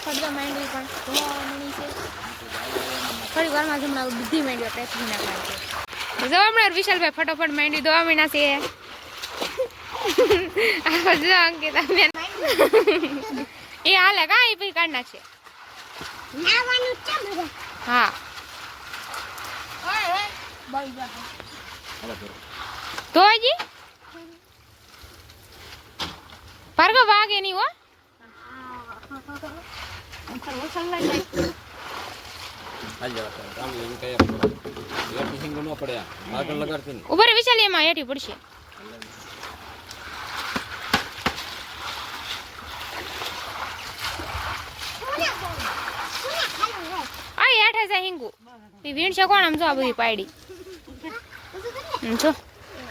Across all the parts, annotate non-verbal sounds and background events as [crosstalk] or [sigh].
તો માંડવી પણ ધોવા મળી છે. થોડી વારમાં હમણાં બધી માંડવી આપણે ધોઈ નાખવાની છે. જો હમણાં વિશાલભાઈ ફટાફટ માંડવી ધોવા મહિના છે આ જો અંકિતા બેન એ હાલે કા? એ પછી કાઢ નાખશે હા. તો હજી ભાર્ગવ વાગે નહીં હો. ઉપર વિશાલ, એમાં હેઠી પડશે. આ હેઠે છે હિંગુ. એ કોણ? આમ જો આ પાડી જો.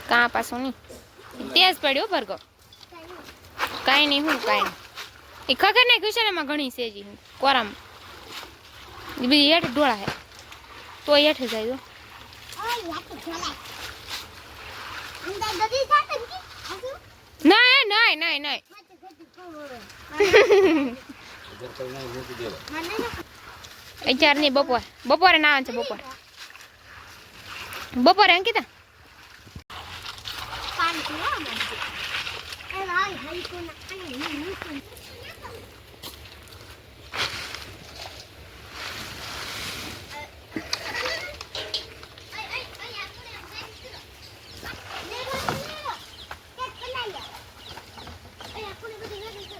કાં પાછું નહીં. તેજ પડ્યો ભરગો કાંઈ નહીં, હું કાંઈ નહીં. એ ખગર નહીં વિશાલ એમાં ઘણી સેજી કોરામાં. એ હેઠ ઢોળા હે તો હેઠ જાય ના ના ને. મને અત્યાર નહીં બપોર. બપોરે ના છે બપોરે. બપોરે અંકિતા પાણી પીવા માંડે એ ભાઈ હઈ તો ના ખાને ની ની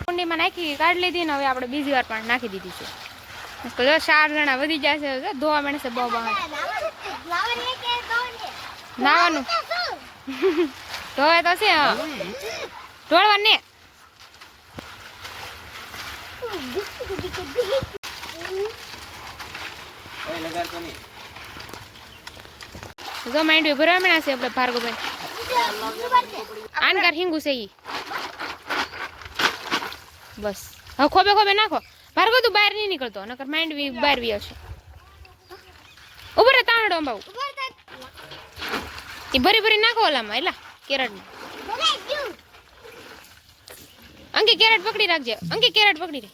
કુંડીમાં નાખી કાઢી લીધી ને હવે આપણે બીજી વાર પણ નાખી દીધી છે. તો જો ચાર જણા વધી જશે જો ધોવા મળે છે બહુ બહાર. નાવાનું. [laughs] ધોવે તો છે હા. ઢોળવા ને. એ લગાડતો નહીં. જો માંડવી ભરવા મળ્યા છે આપણે ભાર્ગવભાઈ. આનકાર હિંગુ છે ઈ. બસ. હવે ખોબે ખોબે નાખો. ભાર્ગવ, તું બહાર નહીં નીકળતો, નકર માંડવી બહાર વી આવશે ઊભો રે તાણડો અંબાવું એ ભરી ભરી નાખો ઓલામાં એલા કેરટમાં અંકી કેરેટ પકડી રાખજે. અંકી કેરેટ પકડી રે.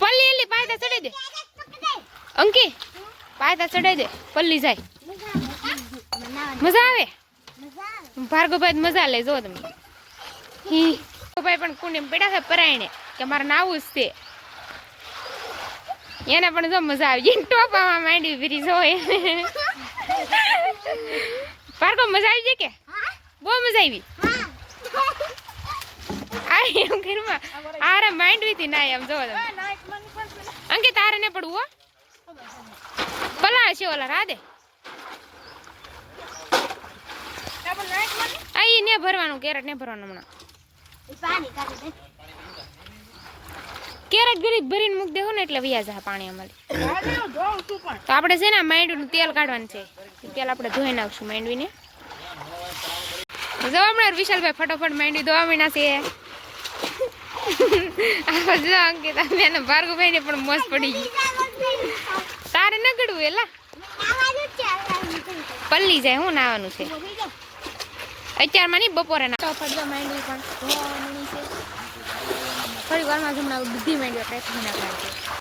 પલ્લી એલી પાયતા ચડી દે. અંકી પાયતા ચડાઈ દે. પલ્લી જાય. મજા આવે? ભાર્ગવભાઈ મજા લે જો તમે. ભાઈ પણ કુંડી પડ્યા છે પરાયણે કે મારે નાવું જ છે. એને પણ જો મજા આવી જાય. ટોપામાં માંડી ફરી જોય ભાર્ગવ મજા આવી જાય કે? બહુ મજા આવી. એમ ઘરમાં? આરે માંડવી થી ના એમ જોવો તમે. અંકે તારે ને પડવું હો. ભલા છે ઓલા, રાધે. અહીં ને ભરવાનું, કેરેટ ને ભરવાનું હમણાં. કેરેટ ગરીબ ભરીને મૂક દેવું ને એટલે વ્યાજ આ પાણી અમારે. તો આપણે છે ને માંડવીનું તેલ કાઢવાનું છે. તેલ આપણે ધોઈ નાખશું માંડવીને. જવા મળે વિશાલભાઈ ફટોફટ માંડવી ધોવા મીના છે. આ જો અંકિતા બેન ભાર્ગવભાઈ ને પણ મોસ પડી ગઈ. તારે ન ગડવું એલા. પલ્લી જાય, હું નાવાનું છે. અત્યારમાં નહીં, બપોરે ના. ફટો માંડવી પણ થોડી વારમાં જ બધી આપણે ધોઈ નાખવાની છે